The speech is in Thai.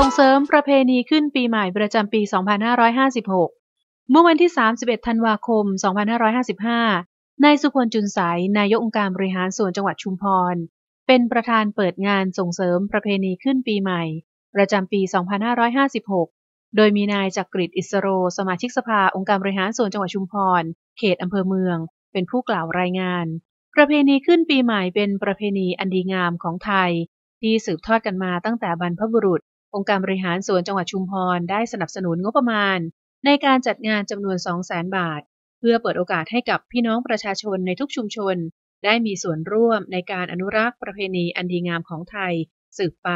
ส่งเสริมประเพณีขึ้นปีใหม่ประจำปี 2556 เมื่อวันที่ 31 ธันวาคม 2555 นายสุพลจุนสายนายกองค์การบริหารส่วนจังหวัดชุมพร เป็นประธานเปิดงานส่งเสริมประเพณีขึ้นปีใหม่ ประจำปี 2556 โดยมีนายจักริดอิสโร สมาชิกสภาองค์การบริหารส่วนจังหวัดชุมพร เขตอำเภอเมือง เป็นผู้กล่าวรายงาน ประเพณีขึ้นปีใหม่เป็นประเพณีอันดีงามของไทยที่สืบทอดกันมาตั้งแต่บรรพบุรุษ องค์การบริหารส่วนจังหวัดชุมพรได้สนับสนุนงบประมาณ ในการจัดงานจำนวน 200,000 บาท เพื่อเปิดโอกาสให้กับพี่น้องประชาชนในทุกชุมชน ได้มีส่วนร่วมในการอนุรักษ์ประเพณีอันดีงามของไทยสืบไป